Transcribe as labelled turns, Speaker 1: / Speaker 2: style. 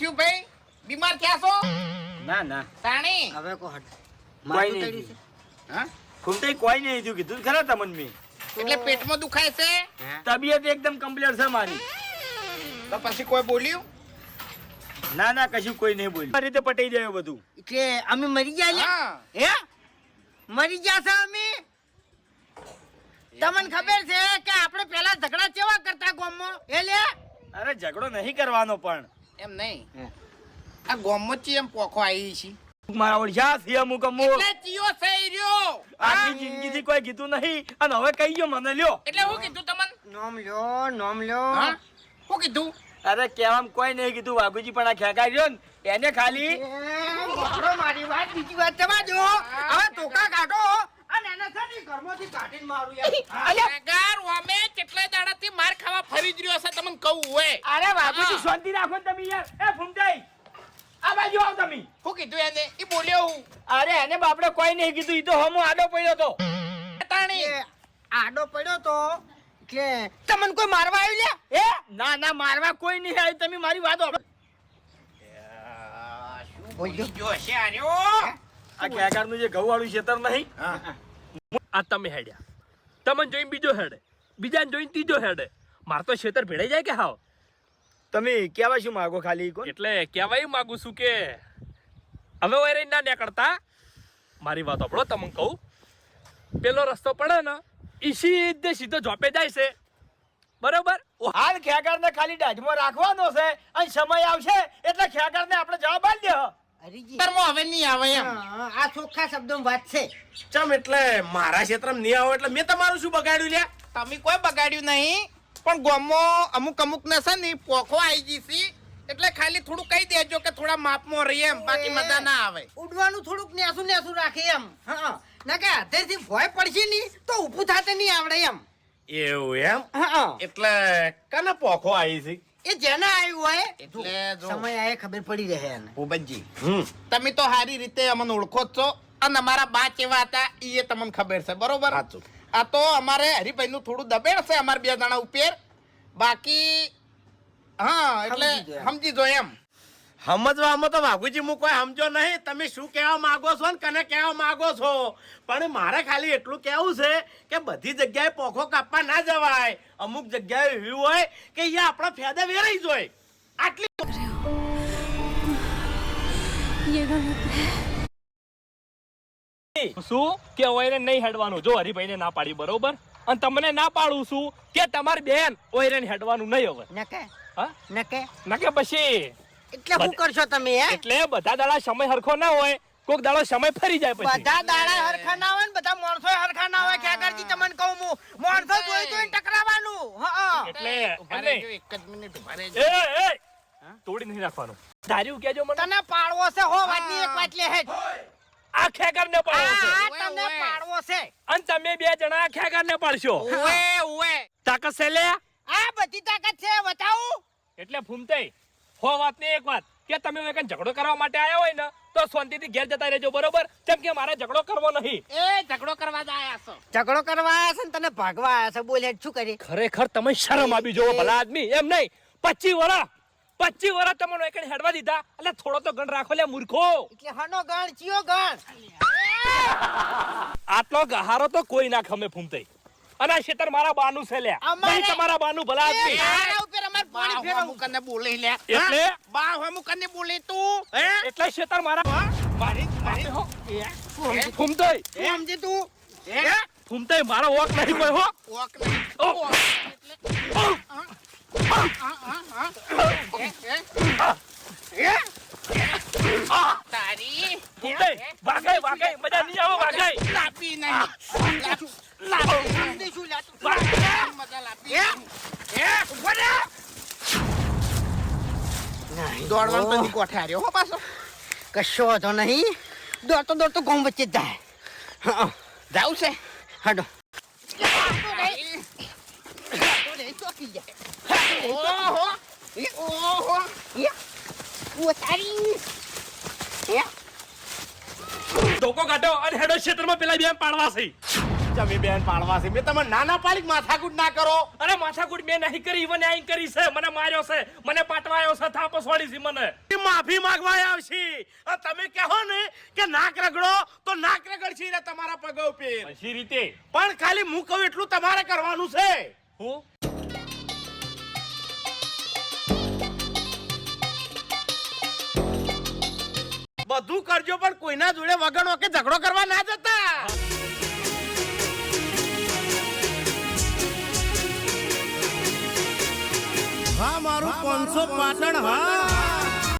Speaker 1: થયું ભાઈ? બીમાર થયા છો?
Speaker 2: ના ના.
Speaker 1: તાણી?
Speaker 3: હવે કો હટ.
Speaker 2: કોઈ નહીં
Speaker 1: હા?
Speaker 2: ફૂમતાઈ કોઈ નહીં થયું કીધું ખરા તમને મેં?
Speaker 1: એટલે પેટમાં દુખાય છે?
Speaker 2: તબિયત એકદમ કમ્પ્લીટ છે મારી.
Speaker 1: તો પછી કોઈ બોલ્યું?
Speaker 2: ના ના કશું કોઈ નહીં બોલ્યું. આ રીતે પટાઈ જાય બધું.
Speaker 3: એટલે અમે મરી ગયા
Speaker 1: હે.
Speaker 3: મરી ગયા છે અમે? તમને ખબર છે કે આપણે પેલા ઝઘડા કેવા કરતા ગોમમાં? એ લે
Speaker 2: અરે ઝઘડો નહીં કરવાનો પણ.
Speaker 1: એમ નહીં. આ ગોમમાં ચી એમ પોખો આવી છે?
Speaker 2: મારા ઓળશા છે અમુક અમુક.
Speaker 1: એટલે ચિયો થઈ રહ્યો.
Speaker 2: આખી જિંદગીથી કોઈ કીધું નહીં. અને હવે કહી ગયો મને લ્યો.
Speaker 1: એટલે હું કીધું તમને?
Speaker 3: નોમ લ્યો નોમ લ્યો.
Speaker 1: હું? કીધું?
Speaker 2: અરે કેવામ કોઈ નહીં કીધું. વાઘુજી પણ આ ખેંકાઈ રહ્યો ને. એને ખાલી
Speaker 3: મારી વાત બીજી વાત જવા દો. હવે ટોકા કાઢો અને એને છે ને ઘરમાંથી કાઢીને મારું યાર
Speaker 1: ગાર ઓમે કેટલા દાડાથી માર ખાવા ફરી જ રહ્યો છે તમને કહું હોય
Speaker 2: અરે વાઘુજી
Speaker 1: હા.
Speaker 2: શાંતિ રાખો તમે યાર. એ ફૂમતાઈ આ બાજુ આવ તમે.
Speaker 1: હું કીધું એને એ બોલ્યો હું.
Speaker 2: અરે એને બાપડે કોઈ નહીં કીધું ઈ તો હમો આડો પડ્યો તો.
Speaker 1: તાણી.
Speaker 3: આડો પડ્યો તો એટલે તમને કોઈ મારવા આવ્યું? લે
Speaker 2: એ? ના ના મારવા કોઈ નહીં આવ્યું તમે મારી વાત.
Speaker 3: બોલજો.
Speaker 1: જો છે આર્યો
Speaker 2: આ ખેગારનું જે ઘઉં વાળું ખેતર નહીં
Speaker 4: આ તમે હેડ્યા. તમને જોઈને બીજો હેડે. બીજાને જોઈને ત્રીજો હેડે. માર તો ખેતર ભેળાઈ જાય કે હાવ?
Speaker 2: તમે કેવા શું માગો ખાલી
Speaker 4: એટલે કહેવાય માગું છું કે હવે વરે ના નીકળતા? મારી વાત આપણો તમને કહું. પેલો રસ્તો પડે ને ઈ સીધે સીધો જોપે જાય છે. બરોબર?
Speaker 2: હાલ ખેગારને ખાલી ડાજમાં રાખવાનો છે અને સમય આવશે એટલે ખેગારને આપણે જવાબ આપી દે.
Speaker 1: હવે નહીં આવે એમ.
Speaker 3: આ ચોખ્ખા શબ્દોમાં વાત છે.
Speaker 5: ચમ એટલે મારા ક્ષેત્રમાં નહીં આવો એટલે મેં તમારું શું બગાડ્યું લ્યા?
Speaker 1: તમે કોઈ બગાડ્યું નહીં. પણ ગોમમાં અમુક અમુક ને છે ને પોખો આવી ગઈ છે. એટલે ખાલી થોડું કહી દેજો કે થોડા માપમાં રહી એમ બાકી મજા ના આવે.
Speaker 3: ઉડવાનું થોડુંક નેસું નેસું રાખે એમ હા. ના કે હાથેથી ભોય પડશે નહીં તો ઊભું થાતે નહીં આવડે એમ.
Speaker 5: એવું એમ?
Speaker 3: હા.
Speaker 5: એટલે કને પોખો આવી છે?
Speaker 3: એ જેને આવ્યું હોય
Speaker 1: એટલે
Speaker 3: સમય આયે ખબર પડી રહે એને.
Speaker 1: ઉબજી
Speaker 5: હમ.
Speaker 1: તમે તો સારી રીતે અમને ઓળખો જ છો અને અમારા બા કેવા હતા એ તમને ખબર છે બરોબર?
Speaker 5: સાચું.
Speaker 1: આ તો અમારે હરિભાઈનું થોડું દબેણ છે અમારે બે જણા ઉપર બાકી હા એટલે
Speaker 3: સમજી જો એમ.
Speaker 5: સમજવામાં તો બાપુજી હું કોઈ સમજો નહીં. તમે શું કહેવા માગો છો ને કને કહેવા માંગો છો? પણ મારે ખાલી એટલું કહેવું છે કે બધી જગ્યાએ પોખો કાપવા ના જવાય. અમુક જગ્યાએ એવું હોય કે અહીંયા આપણા ફેદે વેરાઈ જોય આટલી
Speaker 4: શું કે ઓયરે નહીં હેડવાનું. જો હરિભાઈને ના પાડી બરોબર? અને તમને ના પાડું છું કે તમારી બેન ઓયરે હેડવાનું નહીં હવે.
Speaker 3: નકે?
Speaker 4: હા?
Speaker 3: નકે?
Speaker 4: ના પછી?
Speaker 3: એટલે શું કરશો તમે હે?
Speaker 4: એટલે બધા દાડા સમય હરખો ના હોય. કોક દાડો સમય ફરી જાય પછી.
Speaker 3: બધા દાડા હરખા ના હોય ને બધા માણસો હરખા ના હોય. ક્યાંકરજી તમને કહું હું? માણસો જોઈ જોઈને ટકરાવાનું. હા
Speaker 4: એટલે
Speaker 1: ઊભા એક જ મિનિટ ઊભા
Speaker 4: એ એ! તોડી નહીં નાખવાનું ધાર્યું કેજો મને.
Speaker 3: તને પાડવો છે હો વાતની એક વાત લે હે
Speaker 4: આ ખેગરને
Speaker 3: આ
Speaker 4: પાડો છે.
Speaker 3: આ
Speaker 1: ઓવે,
Speaker 3: તને
Speaker 1: ઓવે.
Speaker 3: પાડવો છે.
Speaker 4: અને તમે બે જણા આ ખેગરને પાડશો.
Speaker 1: ઓએ ઓએ
Speaker 4: તાકાત છે લે.
Speaker 3: આ બધી તાકાત છે બતાવું.
Speaker 4: એટલે ફૂમતે હો વાત ને એક વાત કે તમે હવે કાંઈ ઝઘડો કરવા માટે આવ્યા હોય ને તો શાંતિથી ઘેર જતા રહેજો બરોબર? કેમ કે મારે ઝઘડો કરવો નહીં.
Speaker 1: એ ઝઘડો કરવા જ આયા છો.
Speaker 3: ઝઘડો કરવા આયા છે ને તને ભાગવા આયા છે? બોલે શું કરી
Speaker 4: ખરેખર તમે શરમ આવી જોવો ભલા આદમી. એમ નહીં. પચી વરા પચી વર્ષ તમને એક હેડવા દીધા. એટલે થોડો તો ગણ રાખો લે મૂર્ખો.
Speaker 3: એટલે હનો ગણ ચિયો ગણ.
Speaker 4: આટલો ગહારો તો કોઈ ના ખમે ફૂમતે. અને આ ખેતર મારા બાનું છે લે
Speaker 3: અમારે-
Speaker 4: નહીં તમારા બાનું ભલા આદમી.
Speaker 3: મારા ઉપર અમાર
Speaker 1: બા
Speaker 3: પાણી
Speaker 1: હું લે
Speaker 4: એટલે?
Speaker 1: બા હું અમુક ને બોલી તું? હે?
Speaker 4: એટલે ખેતર મારા
Speaker 1: મારી મારી હો
Speaker 4: ફૂમતે.
Speaker 3: તું સમજી તું?
Speaker 1: હે?
Speaker 4: ફૂમતે મારો વોક નહીં કોઈ હો.
Speaker 1: ઓક નહીં. તારી.
Speaker 4: વાગાય વાગાય મજા નહીં આવે વાગાય
Speaker 1: લાપી નહીં. લાપ- લાપી
Speaker 3: શું લ્યા
Speaker 1: મજા લાપી
Speaker 3: હે?
Speaker 1: હે? દોડવાનું તો નહીં ગોઠાર્યો હો પાછો.
Speaker 3: કશો હતો નહીં. દોડતો દોડતો ગોમ વચ્ચે જાય. હા
Speaker 1: જાવ છે.
Speaker 3: હાડો.
Speaker 1: ઓહો. ઓહો.
Speaker 4: ધોકો કાઢો અને હેડો ક્ષેત્રમાં પેલા બે પાડવા છે
Speaker 5: ચમી બેન પાડવા છે મેં તમે નાના પાડી માથાકૂટ ના કરો?
Speaker 4: અરે માથાકૂટ મેં નહીં કરી ઈવન આઈ કરી છે. મને માર્યો છે. મને પાટવાયો છે. થાપો છોડી છે મને.
Speaker 5: એ માફી માંગવા આવશે. તમે કહો ને કે નાક રગડો તો નાક રગડશી રે તમારા પગ ઉપર.
Speaker 4: પછી રીતે.
Speaker 5: પણ ખાલી હું કહું એટલું તમારે કરવાનું છે.
Speaker 4: હું?
Speaker 5: બધું કરજો, પણ કોઈના જોડે વગણો કે ઝઘડો કરવા ના જતા. હા, મારું પાંચસો પાટણ, હા.